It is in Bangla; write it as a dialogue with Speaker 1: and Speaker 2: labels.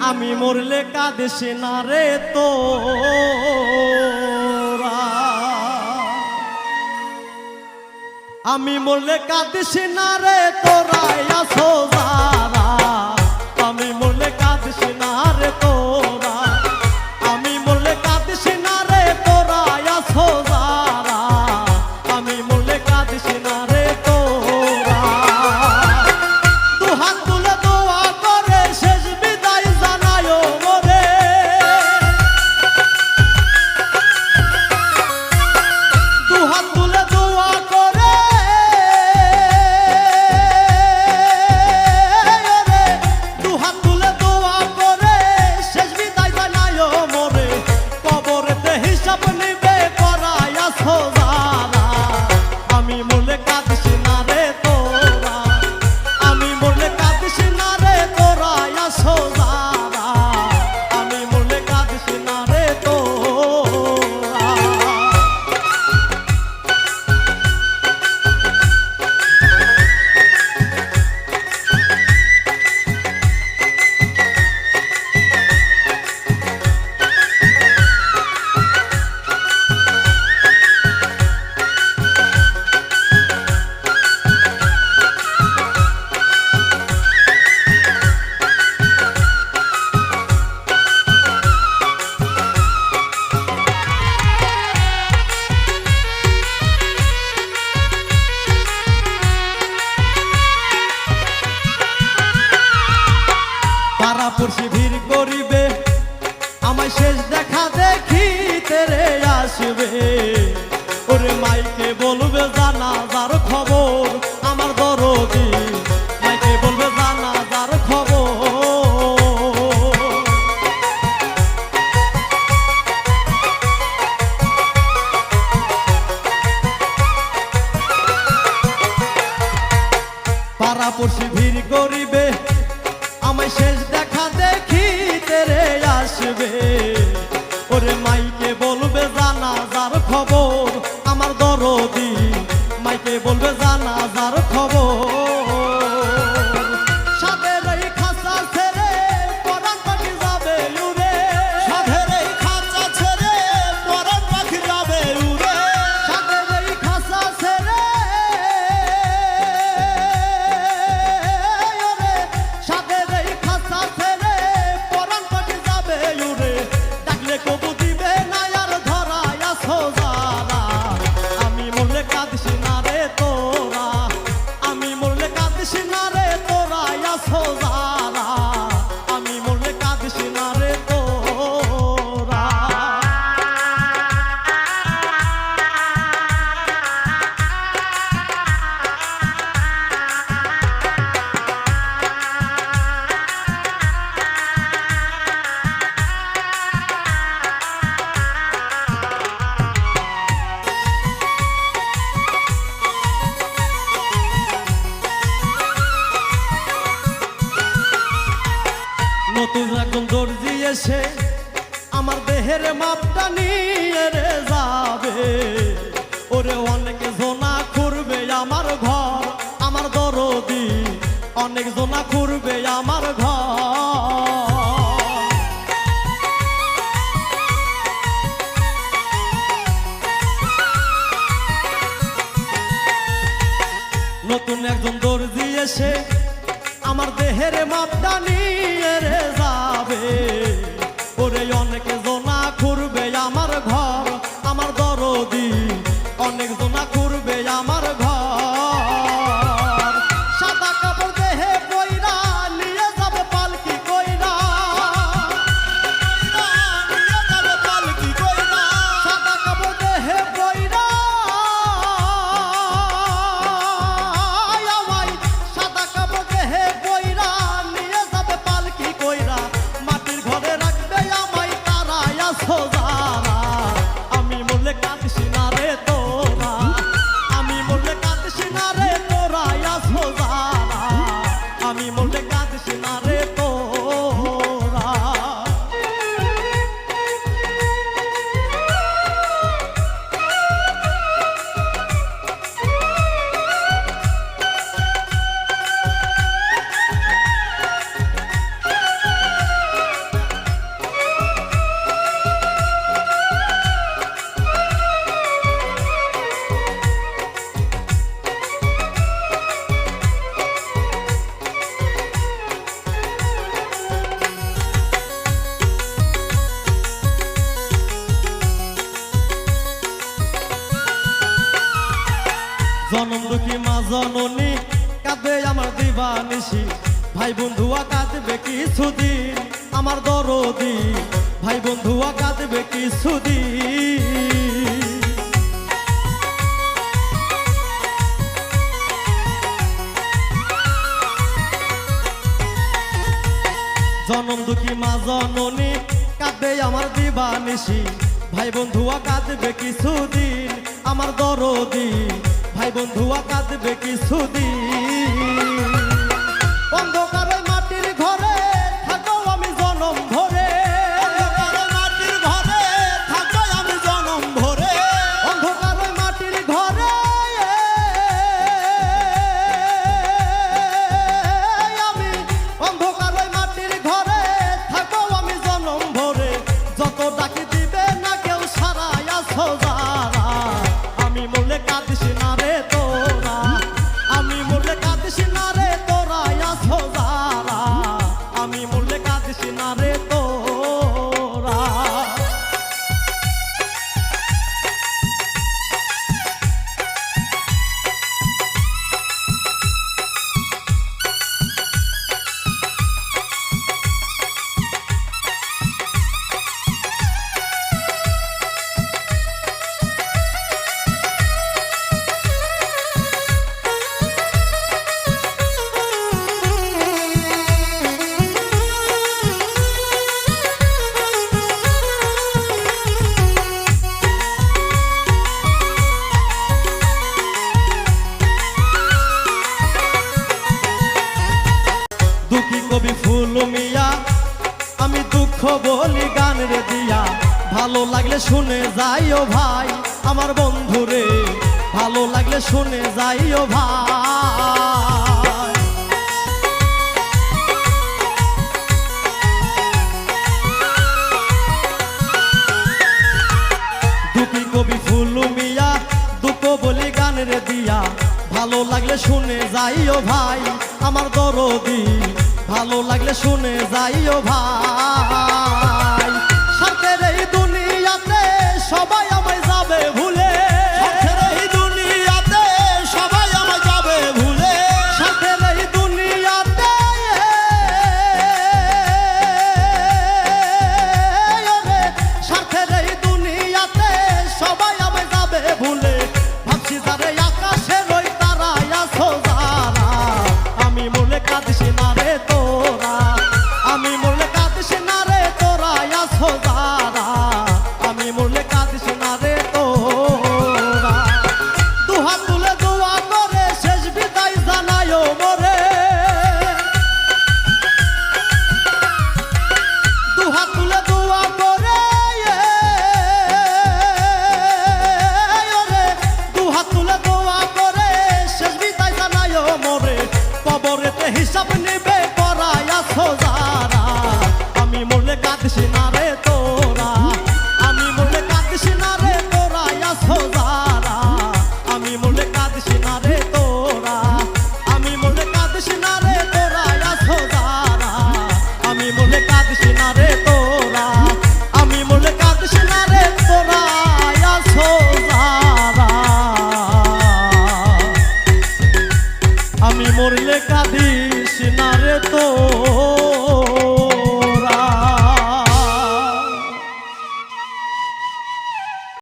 Speaker 1: আমি মরলে কাঁদেছে না রে তো আমি মরলে কাঁদেছে না রে তোরা আসো যারা। আমি মরলে কাঁদেছে না রে তোরা। তারা পড়শি ভিড় করিবে আমায় শেষ দেখা দেখি তেরে আসবে। ওরে মাইকে বলবে জানা যার নতুন এখন দর্জি এসে আমার দেহের মাপটা নিয়ে রে যাবে। ওরে অনেক জোনা করবে আমার ঘর, আমার দরদি। অনেক জোনা করবে আমার ঘর। নতুন একজন দর্জি এসে আমার দেহের মাপটা নিয়ে রে রে a mi বানিসি ভাই বন্ধুয়া কাঁদবে কিছুদিন আমার দরদি। ভাই বন্ধুয়া কাঁদবে কিছুদিন। জনম দুঃখী মা জননী কাঁদবে আমার দিবানিসি ভাই বন্ধুয়া কাঁদবে কিছুদিন আমার দরদি। ভাই বন্ধুয়া কাঁদবে কিছুদিন ভালো লাগলে শুনে যাইও ভাই। আমার বন্ধুরে, ভালো লাগলে শুনে যাইও ভাই। দুটি কবি ফুলু মিয়া দুটো বলি গানের দিয়া। ভালো লাগলে শুনে যাইও ভাই, আমার দরদি। ভালো লাগলে শুনে যাইও ভাই। kışına